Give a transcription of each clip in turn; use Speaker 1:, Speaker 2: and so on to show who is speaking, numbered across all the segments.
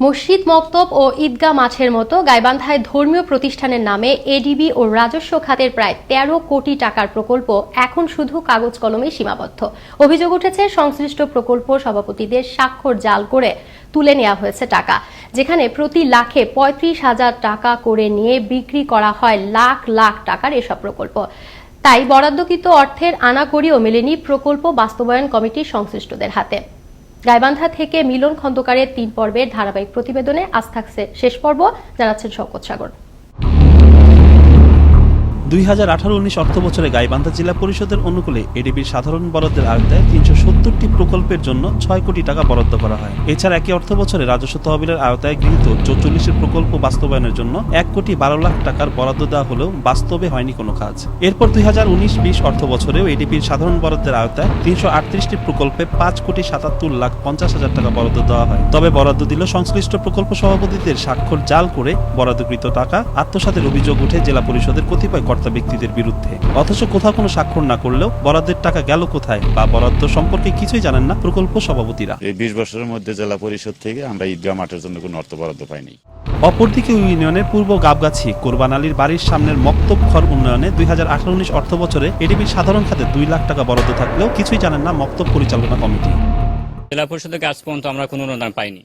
Speaker 1: মসজিদ, মক্তব ও ঈদগাহ মাছের মতো গাইবান্ধায় ধর্মীয় প্রতিষ্ঠানের নামে এডিবি ও রাজস্ব খাতের প্রায় তেরো কোটি টাকার প্রকল্প এখন শুধু কাগজ কলমে সীমাবদ্ধ। অভিযোগ উঠেছে, সংশ্লিষ্ট প্রকল্প সভাপতিদের স্বাক্ষর জাল করে তুলে নেওয়া হয়েছে টাকা, যেখানে প্রতি লাখে পঁয়ত্রিশ হাজার টাকা করে নিয়ে বিক্রি করা হয় লাখ লাখ টাকার এসব প্রকল্প। তাই বরাদ্দকৃত অর্থের আনাকড়িও মেলেনি প্রকল্প বাস্তবায়ন কমিটির সংশ্লিষ্টদের হাতে। গাইবান্ধা থেকে মিলন খন্দকারের তিন পর্বের ধারাবাহিক প্রতিবেদনে আজ থাকছে শেষ পর্ব, জানাচ্ছেন শওকত সাগর।
Speaker 2: দুই হাজার আঠারো উনিশ অর্থ বছরে গাইবান্ধা জেলা পরিষদের অনুকূলে এডিবির সাধারণ বরাদ্দের আওতায় তিনশো সত্তরটি প্রকল্পের জন্য ছয় কোটি টাকা বরাদ্দ করা হয়। এছাড়া একই অর্থ বছরে রাজস্ব তহবিলের আওতায় গৃহীত চৌচল্লিশটি প্রকল্প বাস্তবায়নের জন্য এক কোটি বারো লাখ টাকার বরাদ্দ দেওয়া হলেও বাস্তবে হয়নি কোনো কাজ। এরপর দুই হাজার উনিশ বিশ অর্থ বছরেও এডিবির সাধারণ বরাদ্দের আওতায় তিনশো আটত্রিশটি প্রকল্পে পাঁচ কোটি সাতাত্তর লাখ পঞ্চাশ হাজার টাকা বরাদ্দ দেওয়া হয়। তবে বরাদ্দ দিল সংশ্লিষ্ট প্রকল্প সভাপতিদের স্বাক্ষর জাল করে বরাদ্দকৃত টাকা আত্মসাতের অভিযোগ উঠে জেলা পরিষদের কতিপয় কর্তা ব্যক্তিদের বিরুদ্ধে। অথচ কোথাও কোনো স্বাক্ষর না করলেও বরাদ্দের টাকা গেল কোথায় বা বরাদ্দ সম্পর্কে কিছুই জানেন না প্রকল্প সভাপতিরা।
Speaker 3: এই বিশ বছরের মধ্যে জেলা পরিষদ থেকে আমরা ঈদগাহ মাঠের জন্য কোনো অর্থ বরাদ্দ পাইনি।
Speaker 2: অপরদিকে ইউনিয়নের পূর্ব গাবগাছি কোরবান আলীর বাড়ির সামনের মক্তব ঘর উন্নয়নে দুই হাজার আঠারো উনিশ অর্থ বছরে এডিবির সাধারণ খাতে দুই লাখ টাকা বরাদ্দ থাকলেও কিছুই জানেন না মক্তব পরিচালনা কমিটি।
Speaker 4: জেলা পরিষদের কাজ পর্যন্ত আমরা কোনো অনুদান পাইনি।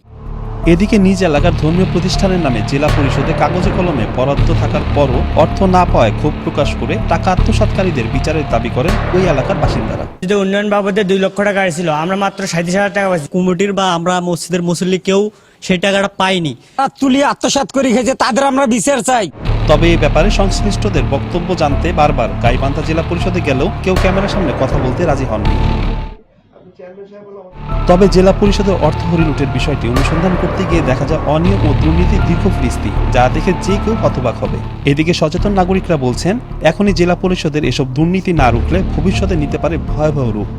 Speaker 2: এদিকে নিজ এলাকার ধর্মীয় প্রতিষ্ঠানের নামে জেলা পরিষদে কাগজে কলমে বরাদ্দ থাকার পরও অর্থ না পাওয়ায় ক্ষোভ প্রকাশ করে টাকা আত্মসাৎকারীদের বিচারের দাবি করেন ওই এলাকার বাসিন্দারা।
Speaker 5: যদি উন্নয়ন বাবদে দুই লক্ষ টাকা ছিল আমরা মাত্র সাঁত্রিশ হাজার টাকা পাইছি।
Speaker 6: কমিটির বা আমরা মসজিদের মুসল্লি কেউ সেই টাকাটা পাইনি।
Speaker 7: তুলি আত্মসাৎ করে খেয়েছে তাদের আমরা বিচার চাই।
Speaker 2: তবে এ ব্যাপারে সংশ্লিষ্টদের বক্তব্য জানতে বারবার গাইবান্ধা জেলা পরিষদে গেলেও কেউ ক্যামেরার সামনে কথা বলতে রাজি হননি। তবে জেলা পরিষদের অর্থ হরিলুটের বিষয়টি অনুসন্ধান করতে গিয়ে দেখা যায় অনিয়ম ও দুর্নীতির দীর্ঘ ফিরিস্তি যা দেখে যে কেউ হতবাক হবে। এদিকে সচেতন নাগরিকরা বলছেন এখনই জেলা পরিষদের এসব দুর্নীতি না রুখলে ভবিষ্যতে নিতে পারে ভয়াবহ রূপ।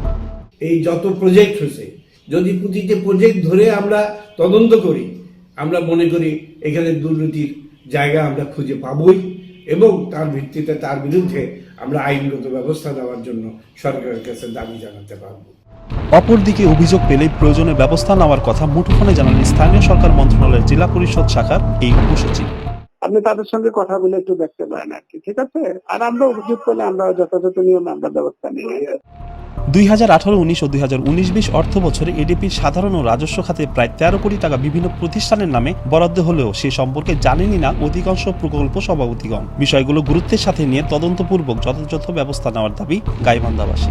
Speaker 8: এই যত প্রজেক্ট হয়েছে যদি প্রতিটি প্রজেক্ট ধরে আমরা তদন্ত করি আমরা মনে করি এখানে দুর্নীতির জায়গা আমরা খুঁজে পাবই এবং তার ভিত্তিতে তার বিরুদ্ধে আমরা আইনগত ব্যবস্থা নেওয়ার জন্য সরকারের কাছে দাবি জানাতে পারব।
Speaker 2: অপরদিকে অভিযোগ পেলে প্রয়োজনে ব্যবস্থা নেওয়ার কথা মুঠোফোনে জানালেন স্থানীয় সরকার মন্ত্রণালয়ের জেলা পরিষদ শাখার এই উপসচিব।
Speaker 9: আপনি তাদের সঙ্গে কথা বলে একটু দেখতে পারেন আর কি ঠিক আছে? আর আমরা অভিযোগ করলে আমরা যথাযথ নিয়মে আমরা ব্যবস্থা নিয়ে
Speaker 2: দুই হাজার আঠারো উনিশ ও দুই হাজার উনিশ বিশ অর্থ বছরে এডিপির সাধারণ ও রাজস্ব খাতে প্রায় তেরো কোটি টাকা বিভিন্ন প্রতিষ্ঠানের নামে বরাদ্দ হলেও সে সম্পর্কে জানেনই না অধিকাংশ প্রকল্প সভাপতিগণ। বিষয়গুলো গুরুত্বের সাথে নিয়ে তদন্তপূর্বক যথাযথ ব্যবস্থা নেওয়ার দাবি গাইবান্ধাবাসী।